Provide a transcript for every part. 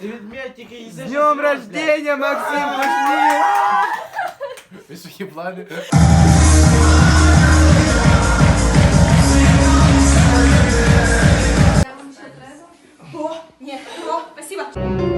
справжнє. З днем рождения, Максим Кушнір! Високі плани. Всем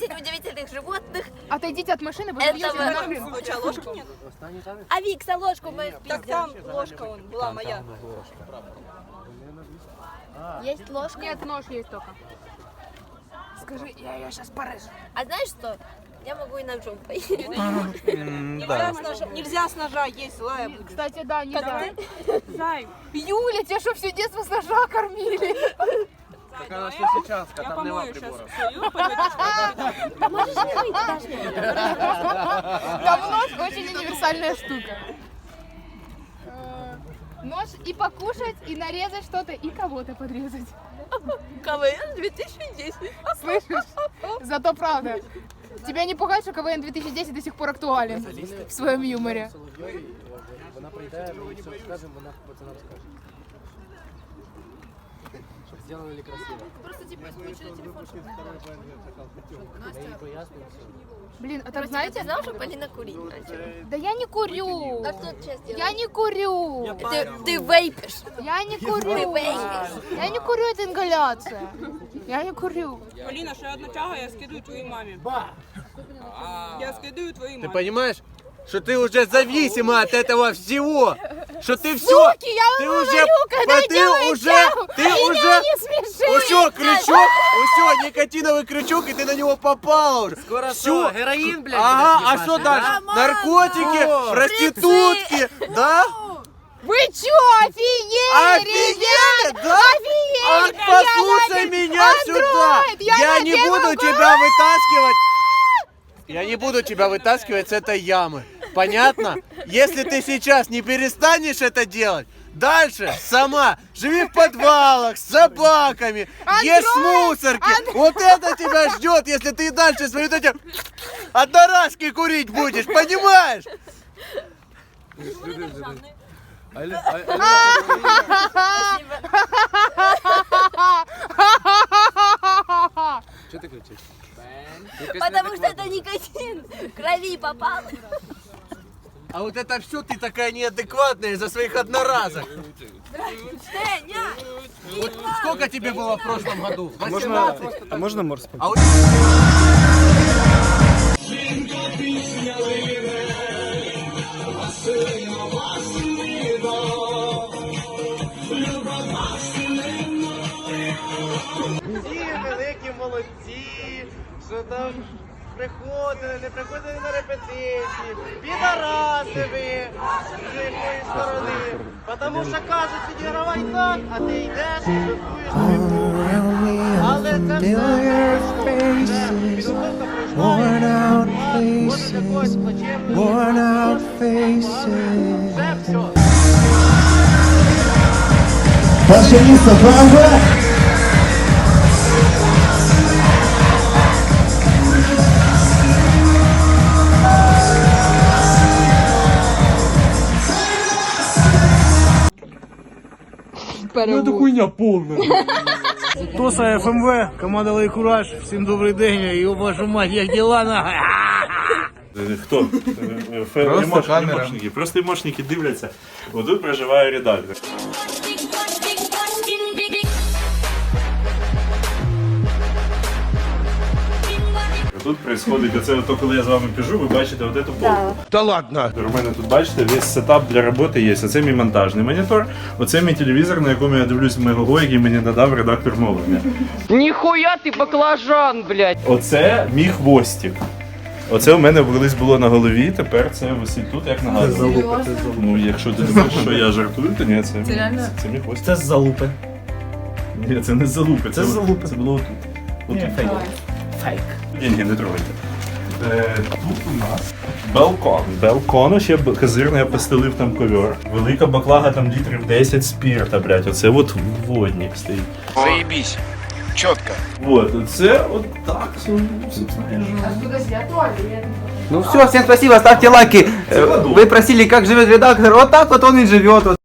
Топ-10 удивительных животных. Отойдите от машины, вы Этого- забьете нахрен. А ложки нет? А Викса ложку мою Так там ложка он была моя. Есть ложка. Нет, нож есть только. Скажи, я ее сейчас порежу. А знаешь что? Я могу и ножом поесть. Нельзя, с ножа, нельзя с ножа есть злая будет. Кстати, да, не Как Зай. Юля, тебя что, все детство с ножа кормили? Так она что сейчас, Я когда там нема помою сейчас приборов. свою, пойдете. А можешь не мыть даже? Там нож очень универсальная штука. Э, Нож и покушать, и нарезать что-то, и кого-то подрезать. КВН 2010. Слышишь? Зато правда. Тебя не пугает, что КВН 2010 до сих пор актуален в своем юморе? Вона прийде, ми їй все скажемо, вона пацанам скаже. Щоб зробили красиво. Просто типа включили телефон, чтобы Я їй поясню все. Блин, а так Знаете, знаете? знал, что Полина курить начала? Да я не курю. А что ты сейчас делаешь? Я не курю. Ты, ты вейпишь. Я не курю. Ты вейпишь. Я не курю, это ингаляция. Я не курю. Поліна, ще одна тяга, я скидаю твоїй мамі. Я скидаю твоїй Ты мамі. понимаешь, что ты уже зависима от этого всего? Что ты все... Суки, я вам ты говорю, уже, а ты делаю уже, ты меня уже. Усё, крючок, усё, никотиновый крючок, и ты на него попала уже. Скоро Всё. що, героїн, блядь? Ага, а что дальше? Наркотики, О, проститутки, да? Вы чё, офигели, Офигели, ребят? да? А, Офигели! послушай я меня сюда. Я, Я не буду году. тебя вытаскивать. Я не буду тебя вытаскивать с этой ямы. Понятно? Если ты сейчас не перестанешь это делать, дальше сама живи в подвалах с собаками, ешь с мусорки. Вот это тебя ждет, если ты и дальше свои вот эти одноразки курить будешь, понимаешь ти кричиш? Потому что это никотин. Крови попал. А вот это все ты такая неадекватная из-за своих одноразок. Женя! Вот сколько тебе было в прошлом году? 18? Можно, а можно морс? А вот Всі великі молодці, що там приходили, не приходили на репетиції, підараси ви з якої сторони. Потому що кажуть, відігравай так, а ти йдеш і шикуєш. Але це все Це підготовка пройшла. Може якогось плачевного. Це все. Перше хуйня повна. Тоса ФМВ, команда Лей Кураж. Всім добрий день, і вашу мать, як діла на. Хто? Просто камера. Просто мошники дивляться. Отут проживає редактор. Тут происходить оце, ото, коли я з вами піжу, ви бачите от эту полку. Та ладно. У мене тут бачите, весь сетап для роботи є. Оце мій монтажний монітор, оце мій телевізор, на якому я дивлюсь Мегого, який мені надав редактор мовлення. Нихуя ты баклажан, блядь! Оце мій хвостик. Оце у мене колись було на голові, тепер це висить тут як нагадування. Ну, якщо ти думаєш, що я жартую, то ні, це, це, це мій хвостик. Це з залупи. Ні, це не залупи, це, Це залупи. це було отут. Отут. Фейк. Ні, не трогайте. Е, тут у нас балкон. Балкону ще козирно я постелив там ковер. Велика баклага там літрів 10 спірта, блядь. Оце от водник стоїть. Заебись. Чітко. Вот, оце от так, собственно, я живу. Подожди, а туалет? Ну все, всем спасибо, ставьте лайки. Э. Вы просили, как живет редактор. Вот так вот он и живет. Вот.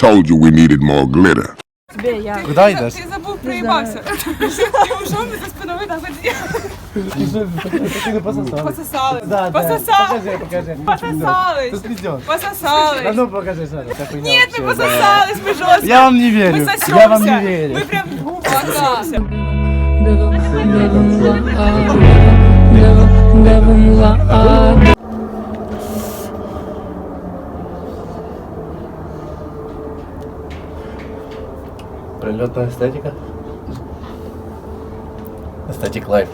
told you we needed more glitter. Куда йдеш? Ти забув, проїбався. Ти ушов за спиною так Ти не пососав. Пососали. Да, да. Пососали. Покажи, покажи. Пососались. Ти спіздєш. А Пососались. ну покажи, Саша, ця хуйня. Нет, мы вообще, да. пососались, мы жестко. Я вам не верю. Мы Я вам сосемся. не верю. Мы прям пососемся. Прилетная эстетика. Aesthetic life.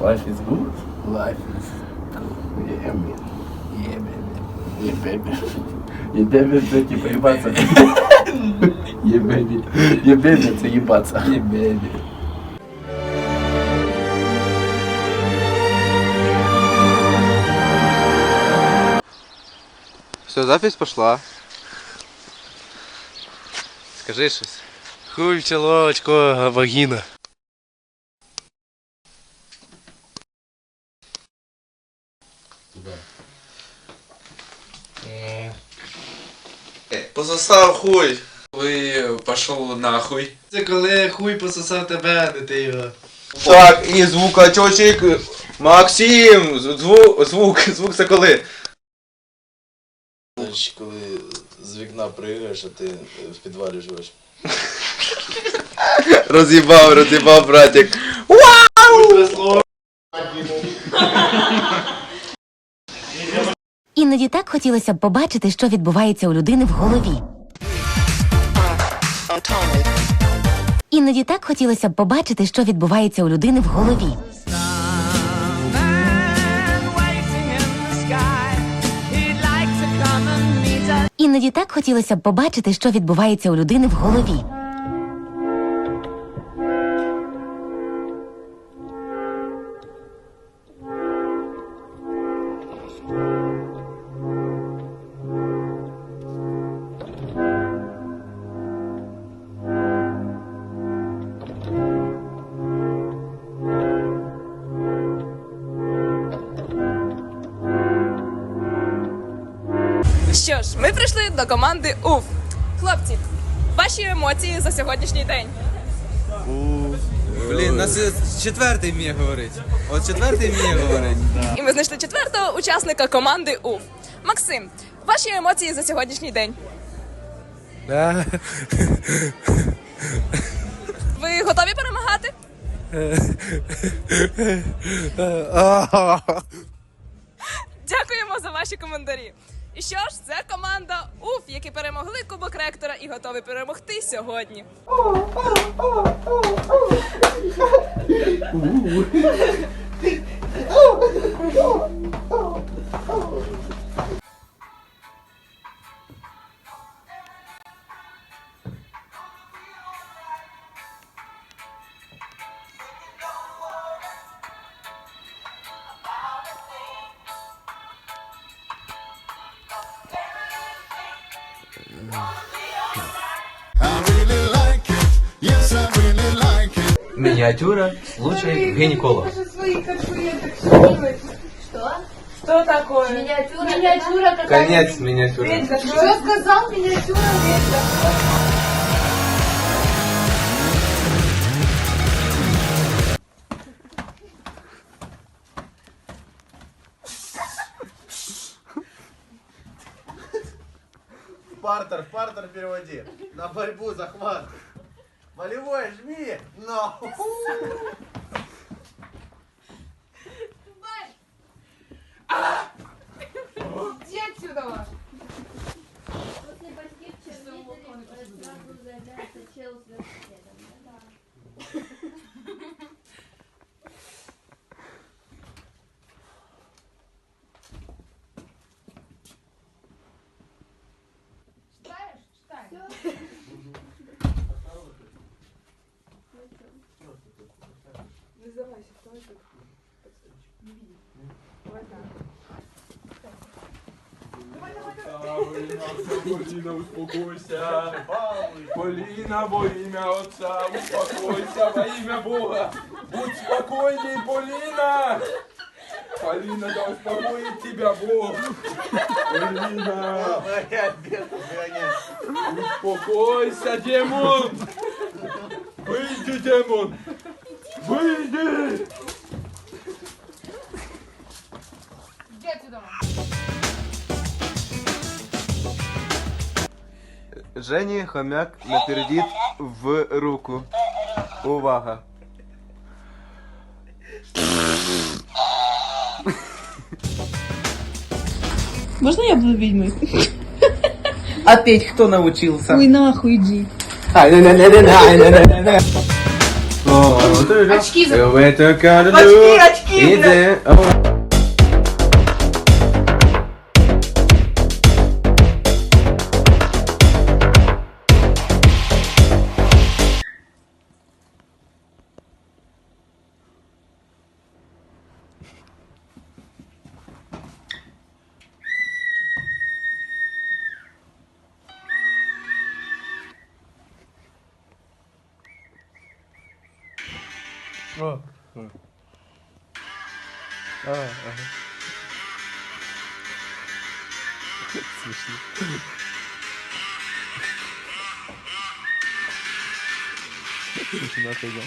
Life is good. Life is good. Yeah, man. Yeah, baby. Yeah, baby. Yeah, baby, це типа їбаться. Yeah, baby. Yeah, baby, це їбаться. Yeah, baby. Все, запись пошла. Скажи щось. Хуй в челочко, вагіна. Пососав хуй. Ви пішов нахуй. Це коли хуй пососав тебе, а не ти його. Так, і звукачочек. Максим, звук, звук, звук це коли. Коли вікна приїгаєш, а ти в підвалі живеш. Роз'їбав, роз'їбав, братик. Іноді так хотілося б побачити, що відбувається у людини в голові. Іноді так хотілося б побачити, що відбувається у людини в голові. Іноді так хотілося б побачити, що відбувається у людини в голові. Команди УФ. Хлопці, ваші емоції за сьогоднішній день. Він нас четвертий вміє говорити. От четвертий вміє говорити. І ми знайшли четвертого учасника команди УФ. Максим, ваші емоції за сьогоднішній день. Ви готові перемагати? Дякуємо за ваші коментарі. І що ж, це команда УФ, які перемогли Кубок Ректора і готові перемогти сьогодні. Мініатюра, случай гінеколог. Что такое? Миниатюра. Миниатюра Конець мініатюри. Что сказал миниатюра? Партер, партер переводи. На борьбу, захват. Волевой, жми. Но. Иди отсюда! После батьків чернителів сразу заявляється чел з велосипедом. Поліна, успокойся. Поліна, во ім'я Отця, успокойся, во ім'я Бога. Будь спокойней, Поліна. Поліна, да успокоит тебя Бог. Поліна, успокойся, демон. Вийди, демон. Вийди. Жені хомяк напердит в руку. Увага. Можна я буду відьмою? А петь кто научился? Ой, нахуй иди. Очки за- Очки, очки, Іде.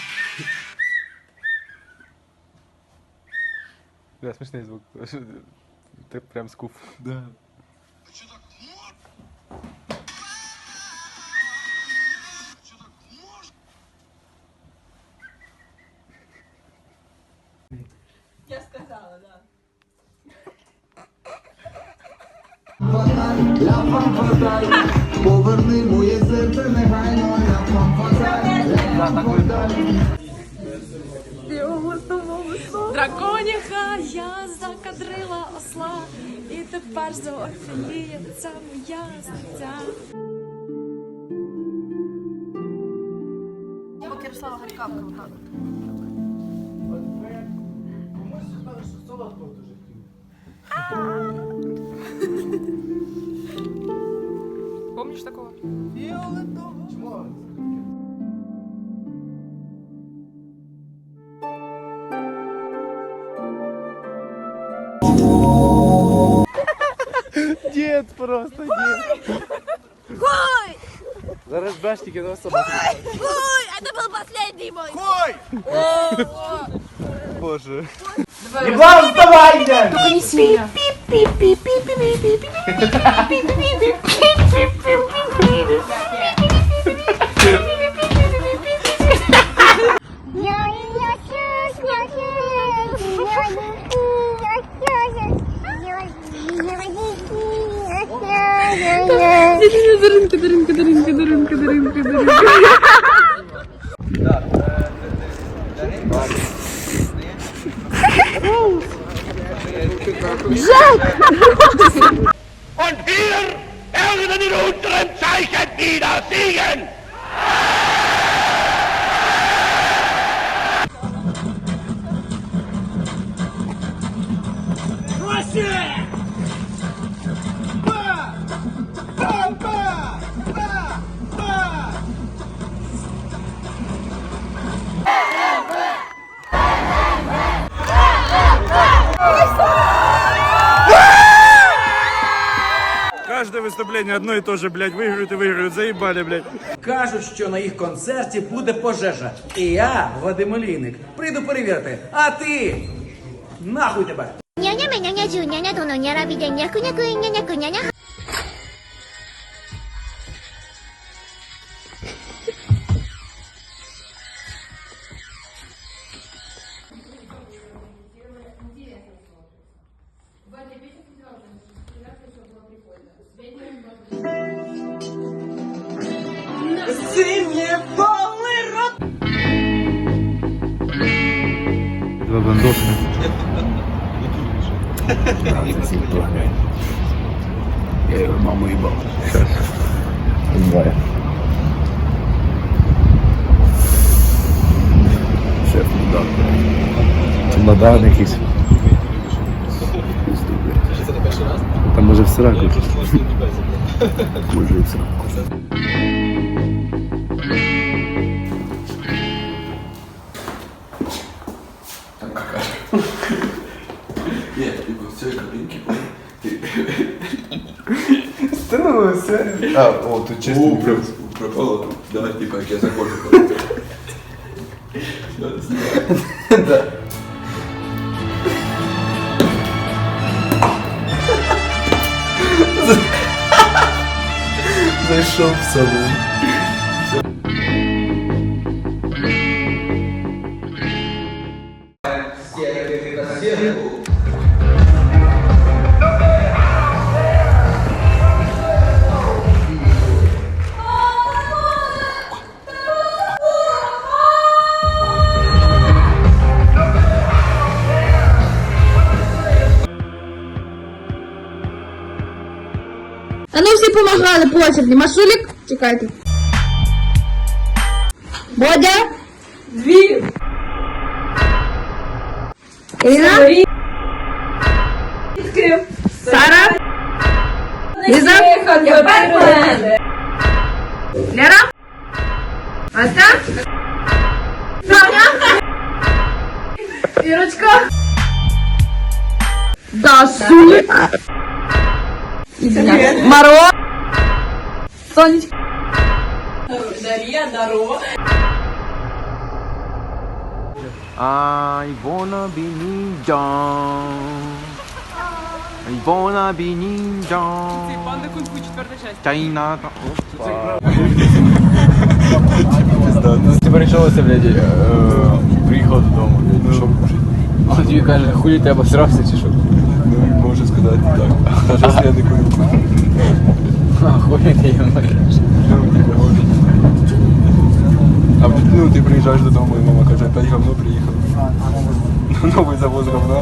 Да, смешный звук. Ты прям скуф. Да. Тепер Зоофія, це моя стаття. Ярослава Гаркавка, отак. Комусь знаєш, що солодко в житті. Помніш такого? Фіолетово. Чому? Дед просто, дед. Ой! Зараз тільки на собаку. Ой! Это был последний мой. Ой! Боже. Иван, вставай, Только не Kıdırın kıdırın kıdırın kıdırın kıdırın kıdırın. Jack! Und hier werden in unserem Zeichen wieder siegen! Russia! выступление одно и то же, блядь, выиграют и выиграют, заебали, блядь. Кажуть, що на їх концерті буде пожежа. І я, Вадим Олійник, прийду перевірити. А ти? Нахуй тебе! Няня меня няня няня то на няра видя няку няку няня няку няня. Два маму ебал. Сейчас. Два. Шеф мудак. Чемодан якийсь. Там може в сраку. Може в сраку. Становился. А, о, тут чисто. О, прям пропало. Да, типа, я заходжу. Да. Зайшов в салон. помагали по очереді. Машулік, чекайте. Бодя. Дві. Ірина. Сара. Ліза. Лера. Ася. Таня. Ірочка. Дасулік. Маро. Сонечка. Дар'я, Даро. I wanna be ninja. I wanna be ninja. Банда кунг-фу, четверта часть. Чайна. Ну, ти перейшовся, блядь, е, приїхав додому, блядь, що кушать. А тобі каже, хуй ти обосрався чи що? Ну, можу сказати так. А що я не курю? А, хуй ти йому кажеш. Ну, типа, може. А ну, ти приїжджаєш додому, і мама каже, опять говно приїхав. Новий завоз говна.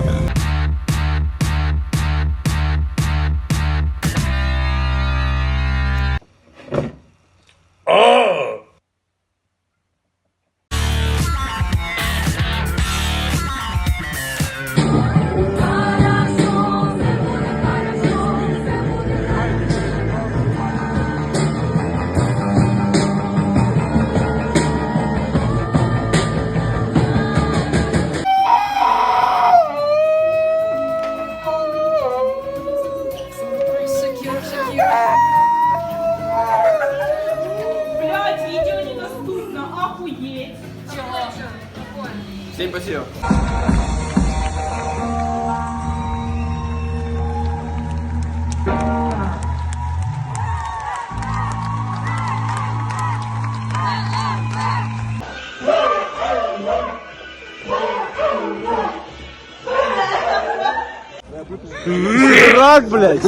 Рак, блядь!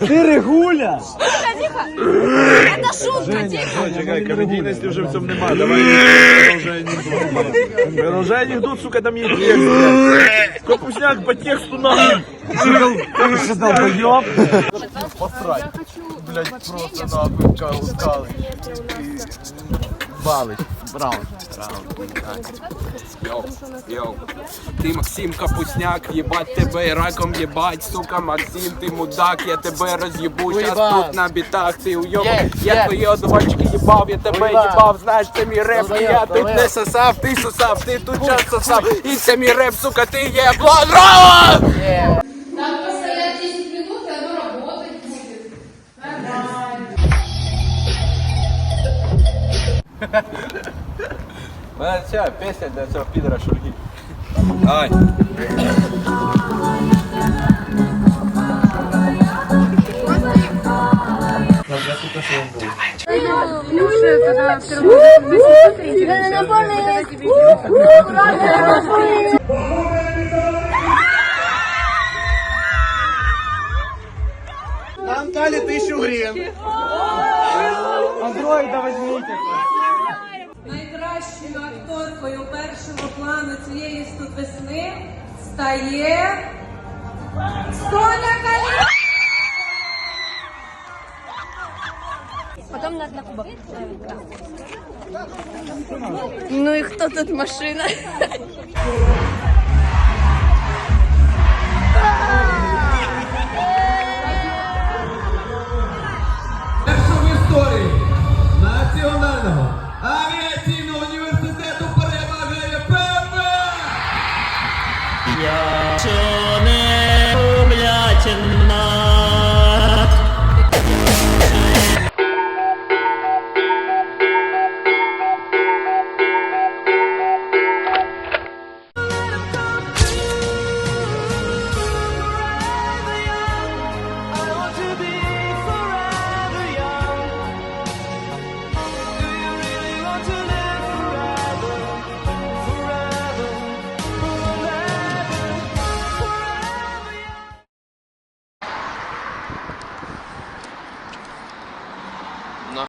Ты регуля! Это шутка, тихо. Чекай, комедійності вже в цьому нема. Давай продовжай анекдот. Продовжай анекдот, сука, там є текст, блядь. Капусняк по тексту нахуй. Ты что, долбоёб? Посрать. Блядь, просто нахуй кал- скалы. Балыч, браун. Йоу, йоу. Ти Максим Капусняк, їбать тебе раком їбать, сука, Максим, ти мудак, я тебе роз'їбу, щас тут на бітах, ти уйобок. Я твої одувачки їбав, я тебе їбав, знаєш, це мій реп, Долбоєб, я тут не сосав, ти сосав, ти тут час сосав, і це мій реп, сука, ти є блодрова! Надо постоять 10 минут, и оно работать будет. мене ця пісня для цього підера Шульги. Давай. Нам дали тысячу гривен. Андроида возьмите. Найкращою акторкою першого плану цієї тут весни стає Соня Каліна. Потім надо на кубок. Ну і хто тут машина?